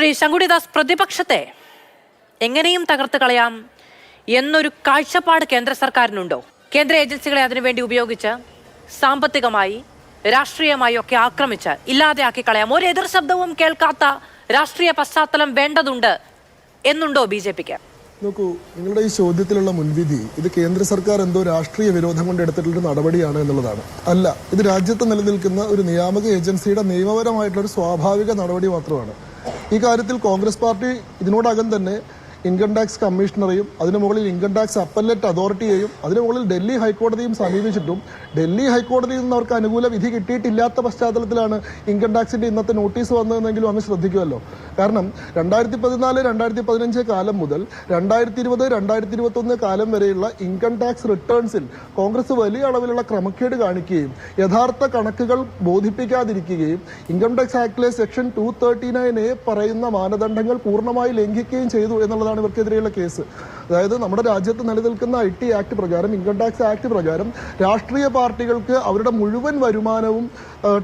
ശ്രീ ശങ്കുടിദാസ് പ്രതിപക്ഷത്തെ എങ്ങനെയും തകർത്ത് കളയാം എന്നൊരു കാഴ്ചപ്പാട് കേന്ദ്ര സർക്കാരിനുണ്ടോ? കേന്ദ്ര ഏജൻസികളെ അതിനുവേണ്ടി ഉപയോഗിച്ച് സാമ്പത്തികമായി രാഷ്ട്രീയമായി ഒക്കെ ആക്രമിച്ച് ഇല്ലാതെയാക്കി കളയാം. ഒരു എതിർ ശബ്ദവും കേൾക്കാത്ത രാഷ്ട്രീയ പശ്ചാത്തലം വേണ്ടതുണ്ട് എന്നുണ്ടോ ബി ജെ പിക്ക്? നോക്കൂ നിങ്ങളുടെ ഈ ചോദ്യത്തിലുള്ള മുൻവിധി ഇത് കേന്ദ്ര സർക്കാർ എന്തോ രാഷ്ട്രീയ വിരോധം കൊണ്ട് എടുത്തിട്ടുള്ള നടപടിയാണ് എന്നുള്ളതാണ്. അല്ല ഇത് രാജ്യത്ത് നിലനിൽക്കുന്ന ഒരു നിയാമക ഏജൻസിയുടെ നിയമപരമായിട്ടുള്ള ഒരു സ്വാഭാവിക നടപടി മാത്രമാണ്. ഈ കാര്യത്തിൽ കോൺഗ്രസ് പാർട്ടി ഇതിനോടകം തന്നെ ഇൻകം ടാക്സ് കമ്മീഷണറെയും അതിനു മുകളിൽ ഇൻകം ടാക്സ് അപ്പല്ലറ്റ് അതോറിറ്റിയെയും അതിനു മുകളിൽ ഡൽഹി ഹൈക്കോടതിയും സമീപിച്ചിട്ടും ഡൽഹി ഹൈക്കോടതിയിൽ നിന്ന് അവർക്ക് അനുകൂല വിധി കിട്ടിയിട്ടില്ലാത്ത പശ്ചാത്തലത്തിലാണ് ഇൻകം ടാക്സിന്റെ ഇന്നത്തെ നോട്ടീസ് വന്നതെന്നെങ്കിലും അങ്ങ് ശ്രദ്ധിക്കുമല്ലോ. കാരണം രണ്ടായിരത്തി പതിനാല് രണ്ടായിരത്തി പതിനഞ്ച് കാലം മുതൽ രണ്ടായിരത്തി ഇരുപത് രണ്ടായിരത്തി ഇരുപത്തൊന്ന് കാലം വരെയുള്ള ഇൻകം ടാക്സ് റിട്ടേൺസിൽ കോൺഗ്രസ് വലിയ അളവിലുള്ള ക്രമക്കേട് കാണിക്കുകയും യഥാർത്ഥ കണക്കുകൾ ബോധിപ്പിക്കാതിരിക്കുകയും income tax ആക്ടിലെ section two thirty nine A പറയുന്ന മാനദണ്ഡങ്ങൾ പൂർണമായി ലംഘിക്കുകയും ചെയ്തു എന്നുള്ളതാണ് ഇവർക്കെതിരെയുള്ള കേസ്. അതായത് നമ്മുടെ രാജ്യത്ത് നിലനിൽക്കുന്ന ഐ ടി ആക്ട് പ്രകാരം ഇൻകം ടാക്സ് ആക്ട് പ്രകാരം രാഷ്ട്രീയ പാർട്ടികൾക്ക് അവരുടെ മുഴുവൻ വരുമാനവും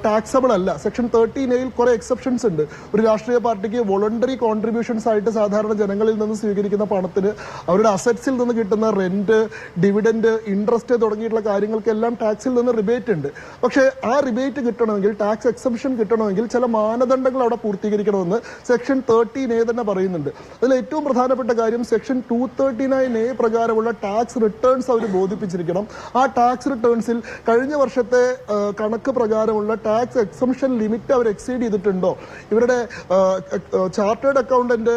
ടാക്സബിൾ അല്ല. സെക്ഷൻ തേർട്ടീൻ എയിൽ കുറെ എക്സെപ്ഷൻസ് ഉണ്ട്. ഒരു രാഷ്ട്രീയ പാർട്ടിക്ക് വോളണ്ടറി കോൺട്രിബ്യൂഷൻസ് ആയിട്ട് സാധാരണ ജനങ്ങളിൽ നിന്ന് സ്വീകരിക്കുന്ന പണത്തിന് അവരുടെ അസറ്റ്സിൽ നിന്ന് കിട്ടുന്ന റെന്റ് ഡിവിഡൻഡ് ഇൻട്രസ്റ്റ് തുടങ്ങിയിട്ടുള്ള കാര്യങ്ങൾക്കെല്ലാം ടാക്സിൽ നിന്ന് റിബേറ്റ് ഉണ്ട്. പക്ഷേ ആ റിബേറ്റ് കിട്ടണമെങ്കിൽ ടാക്സ് എക്സെപ്ഷൻ കിട്ടണമെങ്കിൽ ചില മാനദണ്ഡങ്ങൾ അവിടെ പൂർത്തീകരിക്കണമെന്ന് സെക്ഷൻ തേർട്ടീൻ എ തന്നെ പറയുന്നുണ്ട്. അതിൽ ഏറ്റവും പ്രധാനപ്പെട്ട കാര്യം section two thirty nine A പ്രകാരമുള്ള ടാക്സ് റിട്ടേൺസ് അവർ ബോധിപ്പിച്ചിരിക്കണം. ആ ടാക്സ് റിട്ടേൺസിൽ കഴിഞ്ഞ വർഷത്തെ കണക്ക് പ്രകാരമുള്ള ടാക്സ് എക്സംഷൻ ലിമിറ്റ് അവർ എക്സീഡ് ചെയ്തിട്ടുണ്ടോ? ഇവരുടെ ചാർട്ടേഡ് അക്കൗണ്ടന്റ്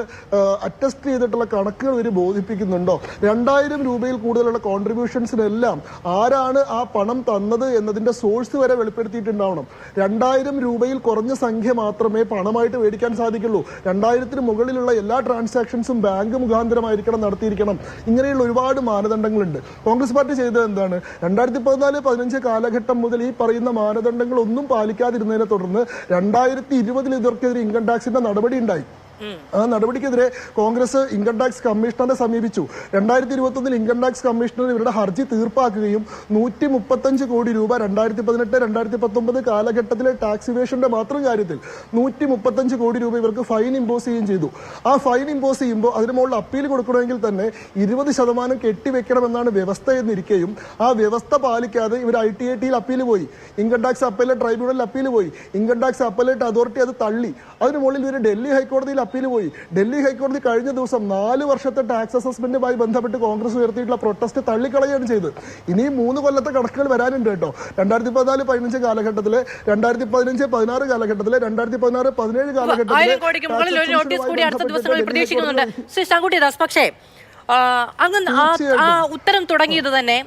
അറ്റസ്റ്റ് ചെയ്തിട്ടുള്ള കണക്കുകൾ ഇവർ ബോധിപ്പിക്കുന്നുണ്ടോ? രണ്ടായിരം രൂപയിൽ കൂടുതലുള്ള കോൺട്രിബ്യൂഷൻസിനെല്ലാം ആരാണ് ആ പണം തന്നത് എന്നതിന്റെ സോഴ്സ് വരെ വെളിപ്പെടുത്തിയിട്ടുണ്ടാവണം. രണ്ടായിരം രൂപയിൽ കുറഞ്ഞ സംഖ്യ മാത്രമേ പണമായിട്ട് മേടിക്കാൻ സാധിക്കുള്ളൂ. രണ്ടായിരത്തിന് മുകളിലുള്ള എല്ലാ ട്രാൻസാക്ഷൻസും ബാങ്ക് മുഖാന്തരമായിരിക്കണം നടത്തിയിരിക്കണം. ഇങ്ങനെയുള്ള ഒരുപാട് മാനദണ്ഡങ്ങളുണ്ട്. കോൺഗ്രസ് പാർട്ടി ചെയ്തത് എന്താണ്? രണ്ടായിരത്തി പതിനാല് പതിനഞ്ച് കാലഘട്ടം മുതൽ ഈ പറയുന്ന മാനദണ്ഡങ്ങൾ ഒന്നും പാലിക്കാതിരുന്നതിനെ തുടർന്ന് രണ്ടായിരത്തി ഇരുപതിൽ ഇവർക്കെതിരെ ഇൻകം ടാക്സിന്റെ നടപടി ഉണ്ടായി. ആ നടപടിക്കെതിരെ കോൺഗ്രസ് ഇൻകം ടാക്സ് കമ്മീഷണറെ സമീപിച്ചു. രണ്ടായിരത്തി ഇരുപത്തൊന്നിൽ ഇൻകം ടാക്സ് കമ്മീഷണർ ഇവരുടെ ഹർജി തീർപ്പാക്കുകയും നൂറ്റി മുപ്പത്തഞ്ച് കോടി രൂപ രണ്ടായിരത്തി പതിനെട്ട് രണ്ടായിരത്തി പത്തൊമ്പത് കാലഘട്ടത്തിലെ ടാക്സ് ഇവേഷന്റെ മാത്രം കാര്യത്തിൽ നൂറ്റി മുപ്പത്തഞ്ച് കോടി രൂപ ഇവർക്ക് ഫൈൻ ഇമ്പോസ് ചെയ്യുകയും ചെയ്തു. ആ ഫൈൻ ഇമ്പോസ് ചെയ്യുമ്പോൾ അതിന് മുകളിൽ അപ്പീൽ കൊടുക്കണമെങ്കിൽ തന്നെ ഇരുപത് ശതമാനം കെട്ടിവെക്കണമെന്നാണ് വ്യവസ്ഥ എന്നിരിക്കെയും ആ വ്യവസ്ഥ പാലിക്കാതെ ഇവർ ഐ ടി ഐ ടിയിൽ അപ്പീൽ പോയി. ഇൻകം ടാക്സ് അപ്പലേറ്റ് ട്രൈബ്യൂണലിൽ അപ്പീൽ പോയി. ഇൻകം ടാക്സ് അപ്പലേറ്റ് അതോറിറ്റി അത് തള്ളി. അതിന് മുകളിൽ ഇവർ ഡൽഹി ഹൈക്കോടതിയിൽ അപ്പീൽ പോയി. ഡൽഹി ഹൈക്കോടതി കഴിഞ്ഞ ദിവസം നാല് വർഷത്തെ ടാക്സ് അസസ്മെന്റുമായി ബന്ധപ്പെട്ട് കോൺഗ്രസ് ഉയർത്തിയിട്ടുള്ള പ്രൊട്ടസ്റ്റ് തള്ളിക്കളയാണ് ചെയ്തത്. ഇനി മൂന്ന് കൊല്ലത്തെ കണക്കുകൾ വരാനുണ്ട് കേട്ടോ. രണ്ടായിരത്തി പതിനാല് പതിനഞ്ച് കാലഘട്ടത്തിൽ രണ്ടായിരത്തി പതിനഞ്ച് പതിനാറ് കാലഘട്ടത്തിൽ രണ്ടായിരത്തി പതിനാറ് പതിനേഴ് കാലഘട്ടത്തിൽ പക്ഷേ അങ്ങ് ആ- ഉത്തരം തുടങ്ങിയത് തന്നെ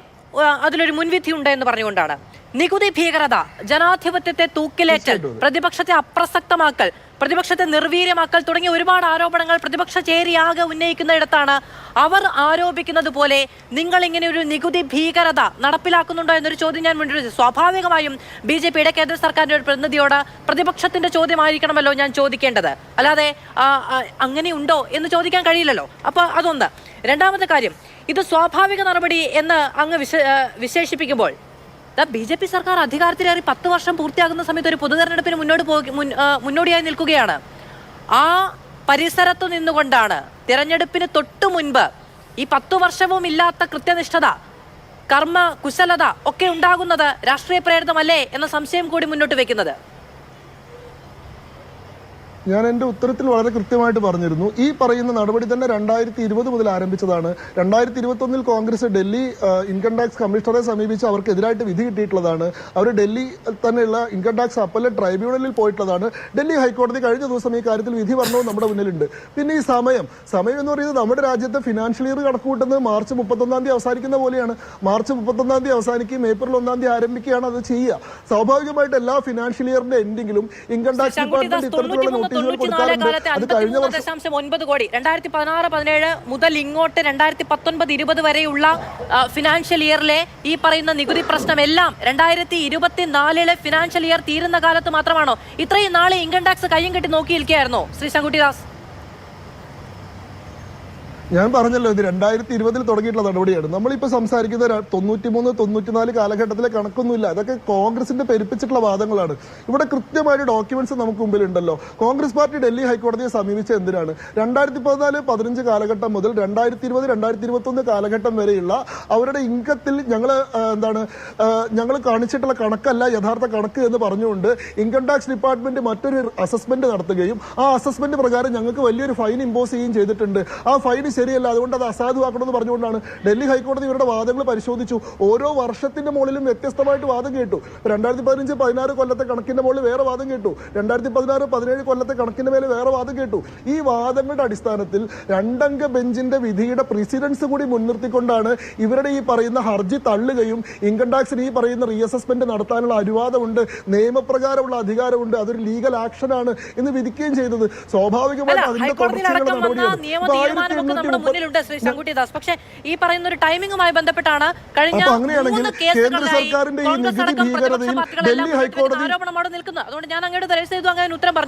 അതിലൊരു മുൻവിധി ഉണ്ട് എന്ന് പറഞ്ഞുകൊണ്ടാണ്. നികുതി ഭീകരത ജനാധിപത്യത്തെ തൂക്കിലേറ്റൽ പ്രതിപക്ഷത്തെ അപ്രസക്തമാക്കൽ പ്രതിപക്ഷത്തെ നിർവീര്യമാക്കൽ തുടങ്ങിയ ഒരുപാട് ആരോപണങ്ങൾ പ്രതിപക്ഷ ചേരിയാകെ ഉന്നയിക്കുന്നിടത്താണ് അവർ ആരോപിക്കുന്നത് പോലെ നിങ്ങൾ ഇങ്ങനെ ഒരു നികുതി ഭീകരത നടപ്പിലാക്കുന്നുണ്ടോ എന്നൊരു ചോദ്യം ഞാൻ മുന്നോട്ട്. സ്വാഭാവികമായും ബി ജെ പിയുടെ കേന്ദ്ര സർക്കാരിന്റെ ഒരു പ്രതിനിധിയോട് പ്രതിപക്ഷത്തിന്റെ ചോദ്യമായിരിക്കണമല്ലോ ഞാൻ ചോദിക്കേണ്ടത്. അല്ലാതെ അങ്ങനെ ഉണ്ടോ അങ്ങനെയുണ്ടോ എന്ന് ചോദിക്കാൻ കഴിയില്ലല്ലോ. അപ്പോൾ അതൊന്ന്. രണ്ടാമത്തെ കാര്യം ഇത് സ്വാഭാവിക നടപടി എന്ന് അങ്ങ് വിശ വിശേഷിപ്പിക്കുമ്പോൾ. ബി ജെ പി സർക്കാർ അധികാരത്തിലേറി പത്ത് വർഷം പൂർത്തിയാകുന്ന സമയത്ത് ഒരു പൊതുതെരഞ്ഞെടുപ്പിന് മുന്നോട്ട് പോ മുന്നോടിയായി നിൽക്കുകയാണ്. ആ പരിസരത്തു നിന്നുകൊണ്ടാണ് തിരഞ്ഞെടുപ്പിന് തൊട്ടു മുൻപ് ഈ പത്തു വർഷവും ഇല്ലാത്ത കൃത്യനിഷ്ഠത കർമ്മ കുശലത ഒക്കെ ഉണ്ടാകുന്നത് രാഷ്ട്രീയ പ്രേരിതമല്ലേ എന്ന സംശയം കൂടി മുന്നോട്ട് വെക്കുന്നത്. ഞാൻ എന്റെ ഉത്തരത്തിൽ വളരെ കൃത്യമായിട്ട് പറഞ്ഞിരുന്നു. ഈ പറയുന്ന നടപടി തന്നെ രണ്ടായിരത്തി ഇരുപത് മുതൽ ആരംഭിച്ചതാണ്. രണ്ടായിരത്തി ഇരുപത്തി ഒന്നിൽ കോൺഗ്രസ് ഡൽഹി ഇൻകം ടാക്സ് കമ്മീഷണറെ സമീപിച്ച് അവർക്ക് എതിരായിട്ട് വിധി കിട്ടിയിട്ടുള്ളതാണ്. അവർ ഡൽഹി തന്നെയുള്ള ഇൻകം ടാക്സ് അപ്പലേറ്റ് ട്രൈബ്യൂണലിൽ പോയിട്ടുള്ളതാണ്. ഡൽഹി ഹൈക്കോടതി കഴിഞ്ഞ ദിവസം ഈ കാര്യത്തിൽ വിധി പറഞ്ഞത് നമ്മുടെ മുന്നിലുണ്ട്. പിന്നെ ഈ സമയം. സമയം എന്ന് പറയുന്നത് നമ്മുടെ രാജ്യത്തെ ഫിനാൻഷ്യൽ ഇയർ കണക്കുകൂട്ടുന്നത് മാർച്ച് മുപ്പത്തൊന്നാം തീയതി അവസാനിക്കുന്ന പോലെയാണ്. മാർച്ച് മുപ്പത്തൊന്നാം തീയതി അവസാനിക്കുകയും ഏപ്രിൽ ഒന്നാം തീയതി ആരംഭിക്കുകയാണ് അത് ചെയ്യുക. സ്വാഭാവികമായിട്ട് എല്ലാ ഫിനാൻഷ്യൽ ഇയറിന്റെ എൻഡിങ്ങിലും ഇൻകം ടാക്സ് ഡിപ്പാർട്ട്മെന്റ് ഇത്തരത്തിലുള്ള തൊണ്ണൂറ്റിനാല് കാലത്തെ അത് കഴിഞ്ഞ അൻപത്തിമൂന്ന് ദശാംശം ഒൻപത് കോടി. രണ്ടായിരത്തി പതിനാറ് പതിനേഴ് മുതൽ ഇങ്ങോട്ട് രണ്ടായിരത്തി പത്തൊൻപത് ഇരുപത് വരെയുള്ള ഫിനാൻഷ്യൽ ഇയറിലെ ഈ പറയുന്ന നികുതി പ്രശ്നമെല്ലാം രണ്ടായിരത്തി ഇരുപത്തിനാലിലെ ഫിനാൻഷ്യൽ ഇയർ തീരുന്ന കാലത്ത് മാത്രമാണോ? ഇത്രയും നാളെ ഇൻകം ടാക്സ് കയ്യും കെട്ടി നോക്കിയിരിക്കുകയായിരുന്നോ? ശ്രീ ശങ്കുട്ടിദാസ്. ഞാൻ പറഞ്ഞല്ലോ ഇത് രണ്ടായിരത്തി ഇരുപതിൽ തുടങ്ങിയിട്ടുള്ള നടപടിയാണ്. നമ്മളിപ്പോ സംസാരിക്കുന്ന തൊണ്ണൂറ്റിമൂന്ന് തൊണ്ണൂറ്റിനാല് കാലഘട്ടത്തിലെ കണക്കൊന്നുമില്ല. അതൊക്കെ കോൺഗ്രസിന്റെ പെരുപ്പിച്ചിട്ടുള്ള വാദങ്ങളാണ്. ഇവിടെ കൃത്യമായിട്ട് ഡോക്യുമെന്റ്സ് നമുക്ക് മുമ്പിൽ ഉണ്ടല്ലോ കോൺഗ്രസ് പാർട്ടി ഡൽഹി ഹൈക്കോടതിയെ സമീപിച്ച എന്തിനാണ്? രണ്ടായിരത്തി പതിനാല് പതിനഞ്ച് കാലഘട്ടം മുതൽ രണ്ടായിരത്തി ഇരുപത് രണ്ടായിരത്തി ഇരുപത്തി ഒന്ന് കാലഘട്ടം വരെയുള്ള അവരുടെ ഇൻകത്തിൽ ഞങ്ങൾ എന്താണ് ഞങ്ങൾ കാണിച്ചിട്ടുള്ള കണക്കല്ല യഥാർത്ഥ കണക്ക് എന്ന് പറഞ്ഞുകൊണ്ട് ഇൻകം ടാക്സ് ഡിപ്പാർട്ട്മെന്റ് മറ്റൊരു അസസ്മെന്റ് നടത്തുകയും ആ അസസ്മെന്റ് പ്രകാരം ഞങ്ങൾക്ക് വലിയൊരു ഫൈൻ ഇമ്പോസ് ചെയ്യുകയും ചെയ്തിട്ടുണ്ട്. ആ ഫൈൻ ശരിയല്ല. അതുകൊണ്ട് അത് അസാധുവാക്കണമെന്ന് പറഞ്ഞുകൊണ്ടാണ് ഡൽഹി ഹൈക്കോടതി ഇവരുടെ വാദങ്ങൾ പരിശോധിച്ചു. ഓരോ വർഷത്തിന്റെ മുകളിലും വ്യത്യസ്തമായിട്ട് വാദം കേട്ടു. രണ്ടായിരത്തി പതിനഞ്ച് പതിനാറ് കൊല്ലത്തെ കണക്കിന്റെ മുകളിൽ വേറെ വാദം കേട്ടു. രണ്ടായിരത്തി പതിനാറ് പതിനേഴ് കൊല്ലത്തെ കണക്കിന്റെ മേലെ വേറെ വാദം കേട്ടു. ഈ വാദങ്ങളുടെ അടിസ്ഥാനത്തിൽ രണ്ടംഗ ബെഞ്ചിന്റെ വിധിയുടെ പ്രിസിഡൻസ് കൂടി മുൻനിർത്തിക്കൊണ്ടാണ് ഇവരുടെ ഈ പറയുന്ന ഹർജി തള്ളുകയും ഇൻകം ടാക്സിന് ഈ പറയുന്ന റീഅസസ്മെന്റ് നടത്താനുള്ള അനുവാദമുണ്ട്. നിയമപ്രകാരമുള്ള അധികാരമുണ്ട്. അതൊരു ലീഗൽ ആക്ഷനാണ് എന്ന് വിധിക്കുകയും ചെയ്തത്. സ്വാഭാവികമായിട്ട് അതിന്റെ തുടർച്ചയുള്ള നടപടിയാണ്. നമ്മുടെ മുന്നിലുണ്ട് ശ്രീ ശങ്കുട്ടിദാസ്. പക്ഷേ ഈ പറയുന്ന ഒരു ടൈമിങ്ങുമായി ബന്ധപ്പെട്ടാണ് കഴിഞ്ഞ മൂന്ന് കേസുകളിലായി കോൺഗ്രസ് അടക്കം പ്രതിപക്ഷ പാർട്ടികളെല്ലാം ആരോപണമാണ് മുന്നോട്ട് വെക്കുന്ന ഹൈക്കോടതി ആരോപണം അവിടെ നിൽക്കുന്നു അതുകൊണ്ട് ഞാൻ അങ്ങോട്ട് ദയവ് ചെയ്തു അങ്ങനെ ഉത്തരം പറഞ്ഞു.